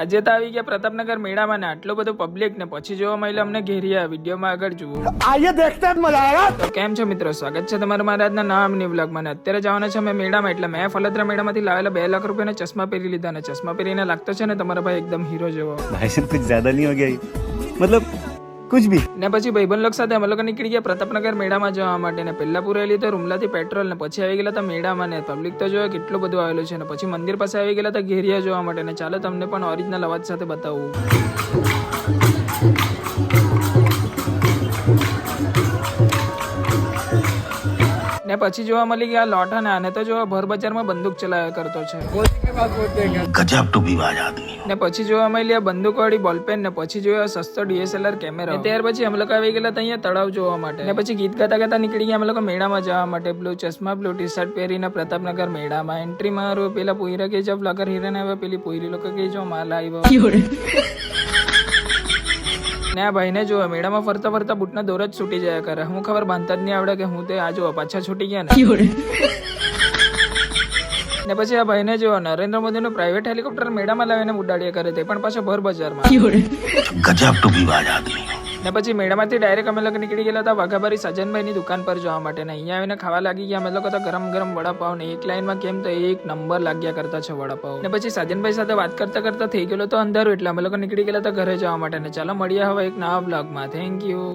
આજે તો આવી ગયા પ્રતાપનગર મેળામાં ને આટલો બધો પબ્લિક ને પછી જોવા મળ્યું અમને ઘેરિયા વિડીયોમાં આગળ જુઓ. આજે દેખતા જ મજા તો કેમ છો મિત્રો? સ્વાગત છે તમારું મારા આજના નવા મિની વ્લોગમાં. અત્યારે જવાના છે મેં મેળામાં એટલે મેં ફલદરા મેળામાંથી લાવેલા બે લાખ રૂપિયાના ચશ્મા પહેરી લીધા. અને ચશ્મા પહેરીને લાગતો છે ને તમારા ભાઈ એકદમ હીરો જેવો. ભાઈ કુછ જ્યાદા નહીં હો ગયા મતલબ કુછ ભી. ને પછી ભાઈબંધ લોકો સાથે અમે લોકો નીકળી ગયા પ્રતાપનગર મેળામાં જવા માટે ને પહેલા પૂરેલી તો રૂમલાથી પેટ્રોલ ને પછી આવી ગયેલા હતા મેળામાં ને પબ્લિક તો જોયો કેટલું બધું આવેલું છે ને પછી મંદિર પાસે આવી ગયેલા હતા ઘેરિયા જોવા માટે ને ચાલો તમને પણ ઓરિજિનલ અવાજ સાથે બતાવું. ને પછી જોવા મળી ગયા આ લોઠાને આને તો જોવા ભર બજારમાં બંદૂક ચલાવ્યા કરતો છે. ગજબ ટૂપી બાજ આદમી. ને પછી જોવા મળી આ બંદૂકવાળી બોલપેન ને પછી જોયા સસ્તો ડીએસએલઆર કેમેરા. ત્યાર પછી અમે લોકો આવી ગયેલા અહીંયા તળાવ જોવા માટે. ને પછી ગીત ગાતા ગાતા નીકળી ગયા અમે લોકો મેળામાં જવા માટે. બ્લુ ચશ્મા બ્લુ ટી શર્ટ પહેરીને પ્રતાપનગર મેળામાં. એન્ટ્રી મારો પેલા પોઈરા કે જબ લગર હિરણ આવ્યા પેલી પોઈરી લોકો કે જો માલ આવ્યો. ને આ ભાઈને જોવે મેળામાં ફરતા ફરતા બૂટના દોર જ છૂટી જાય કરે. હું ખબર બાંધતા જ નહીં આવડે કે હું તે આ જોવા પાછા છૂટી ગયા ને. ને પછી આ ભાઈને જોવો નરેન્દ્ર મોદીનું પ્રાઇવેટ હેલિકોપ્ટર મેળામાં લાવીને ઉડાડીએ કરે તે પણ પાછો ભર બજારમાં ગજબ ટુકી આદમી ને પછી મેળામાંથી ડાયરેક્ટ અમે લોકો નીકળી ગયેલા હતા વાઘાબારી સજનભાઈની દુકાન પર જવા માટે ને અહીંયા આવીને ખાવા લાગી ગયા. અમે લોકો તો ગરમ ગરમ વડાપાવ ને એક લાઈનમાં કેમ તો એક નંબર લાગ્યા કરતા છે વડાપાવ. ને પછી સજનભાઈ સાથે વાત કરતા કરતા થઈ ગયેલો તો અંધારું એટલે અમે લોકો નીકળી ગયેલા હતા ઘરે જવા માટે ને ચાલો મળીએ હવે એક નવા બ્લોગમાં થેન્ક યુ